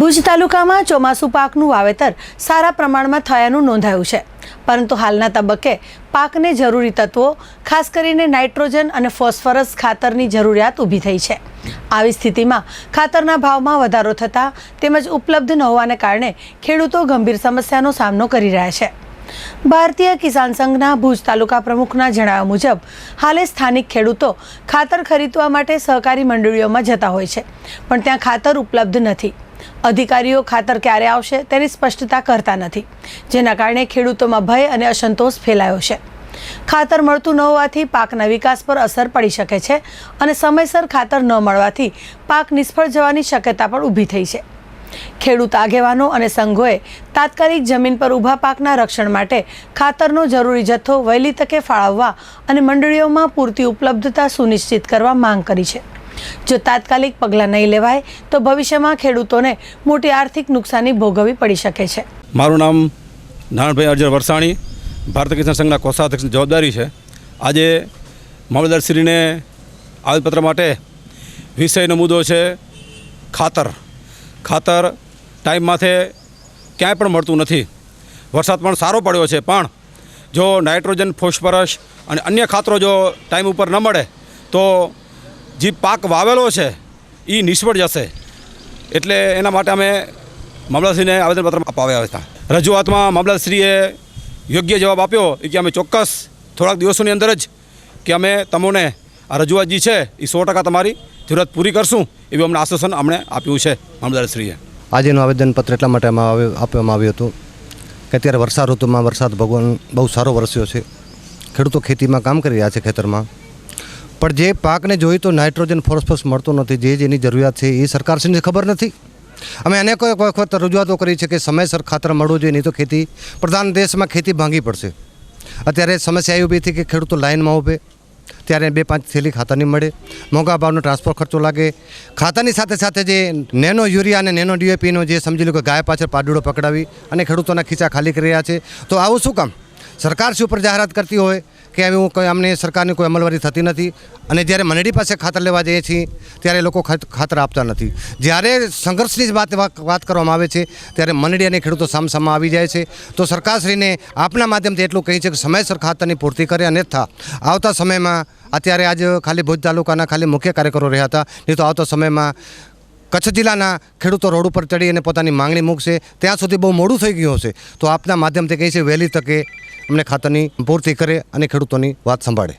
ભુજ તાલુકામાં ચોમાસુ પાકનું વાવેતર સારા પ્રમાણમાં થયાનું નોંધાયું છે. પરંતુ હાલના તબક્કે પાકને જરૂરી તત્વો, ખાસ કરીને નાઇટ્રોજન અને ફોસ્ફરસ ખાતરની જરૂરિયાત ઊભી થઈ છે. આવી સ્થિતિમાં ખાતરના ભાવમાં વધારો થતાં તેમજ ઉપલબ્ધ ન હોવાને કારણે ખેડૂતો ગંભીર સમસ્યાનો સામનો કરી રહ્યા છે. ભારતીય કિસાન સંઘના ભુજ તાલુકા પ્રમુખના જણાવ્યા મુજબ, હાલે સ્થાનિક ખેડૂતો ખાતર ખરીદવા માટે સહકારી મંડળીઓમાં જતા હોય છે, પણ ત્યાં ખાતર ઉપલબ્ધ નથી. અધિકારીઓ ખાતર ક્યારે આવશે તેની સ્પષ્ટતા કરતા નથી, જેના કારણે ખેડૂતોમાં ભય અને અસંતોષ ફેલાયો છે. ખાતર મળતું ન હોવાથી પાકના વિકાસ પર અસર પડી શકે છે અને સમયસર ખાતર ન મળવાથી પાક નિષ્ફળ જવાની શક્યતા પણ ઊભી થઈ છે. ખેડૂત આગેવાનો અને સંઘોએ તાત્કાલિક જમીન પર ઊભા પાકના રક્ષણ માટે ખાતરનો જરૂરી જથ્થો વહેલી તકે ફાળવવા અને મંડળીઓમાં પૂરતી ઉપલબ્ધતા સુનિશ્ચિત કરવા માંગ કરી છે. જો તાત્કાલિક પગલાં નહીં લેવાય, તો ભવિષ્યમાં ખેડૂતોને મોટી આર્થિક નુકસાની ભોગવવી પડી શકે છે. મારું નામ નારણભાઈ અર્જર વરસાણી, ભારતીય કિસાન સંઘના કોષાધ્યક્ષની જવાબદારી છે. આજે મામલતદારશ્રીને આવેદપત્ર માટે વિષયનો મુદ્દો છે ખાતર. ખાતર ટાઈમ માથે ક્યાંય પણ મળતું નથી. વરસાદ પણ સારો પડ્યો છે, પણ જો નાઇટ્રોજન, ફોસ્ફરસ અને અન્ય ખાતરો જો ટાઈમ ઉપર ન મળે, તો જે પાક વાવેલો છે એ નિષ્ફળ જશે. એટલે એના માટે અમે મામલતશ્રીને આવેદનપત્ર અપાવ્યા હતા. રજૂઆતમાં મામલતશ્રીએ યોગ્ય જવાબ આપ્યો કે અમે ચોક્કસ થોડાક દિવસોની અંદર જ કે અમે તમને આ રજૂઆત જે છે એ સો ટકા તમારી જરૂરત પૂરી કરશું, એવું અમને આશ્વાસન અમને આપ્યું છે મામલતદારશ્રીએ. આજેનું આવેદનપત્ર એટલા માટે એમાં આપવામાં આવ્યું હતું કે અત્યારે વર્ષા ઋતુમાં વરસાદ ભગવાન બહુ સારો વરસ્યો છે. ખેડૂતો ખેતીમાં કામ કરી રહ્યા છે ખેતરમાં. પણ જે પાકને જોઈ તો નાઇટ્રોજન, ફોસ્ફરસ મળતો નથી, જે જેની જરૂરિયાત છે એ સરકારશ્રીને ખબર નથી. અમે અનેકો એક વખત રજૂઆતો કરી છે કે સમયસર ખાતર મળવું જોઈએ, નહીં તો ખેતી પ્રધાન દેશમાં ખેતી ભાંગી પડશે. અત્યારે સમસ્યા એ ઊભી થઈ કે ખેડૂતો લાઇનમાં ઊભે ત્યારે બે પાંચ થેલી ખાતરની મળે. મોંઘા ભાવનો ટ્રાન્સપોર્ટ ખર્ચો લાગે. ખાતરની સાથે સાથે જે નેનો યુરિયા અને નેનો ડીએપીનો જે સમજી લો કે ગાય પાછળ પાડુડો પકડાવી અને ખેડૂતોના ખીચા ખાલી કરી રહ્યા છે. તો આવું શું કામ? સરકાર શું ઉપર જાહેરાત કરતી હોય? કે એવું કોઈ અમને સરકારની કોઈ અમલવારી થતી નથી. અને જ્યારે મંડળી પાસે ખાતર લેવા જઈએ છીએ, ત્યારે લોકો ખાત- ખાતર આપતા નથી. જ્યારે સંઘર્ષની જ વાત વાત કરવામાં આવે છે, ત્યારે મંડળી અને ખેડૂતો સામસામા આવી જાય છે. તો સરકારશ્રીને આપના માધ્યમથી એટલું કહે છે કે સમયસર ખાતરની પૂર્તિ કરે અન્યથા આવતા સમયમાં અત્યારે આજ ખાલી ભુજ તાલુકાના ખાલી મુખ્ય કાર્યકરો રહ્યા હતા. નહીં તો આવતા સમયમાં કચ્છ જિલ્લાના ખેડૂતો રોડ ઉપર ચડી અને પોતાની માંગણી મૂકશે. ત્યાં સુધી બહુ મોડું થઈ ગયું હશે. તો આપના માધ્યમથી કહે છે વહેલી તકે અમને ખાતરની પૂર્તિ કરે અને ખેડૂતોની વાત સંભાળે.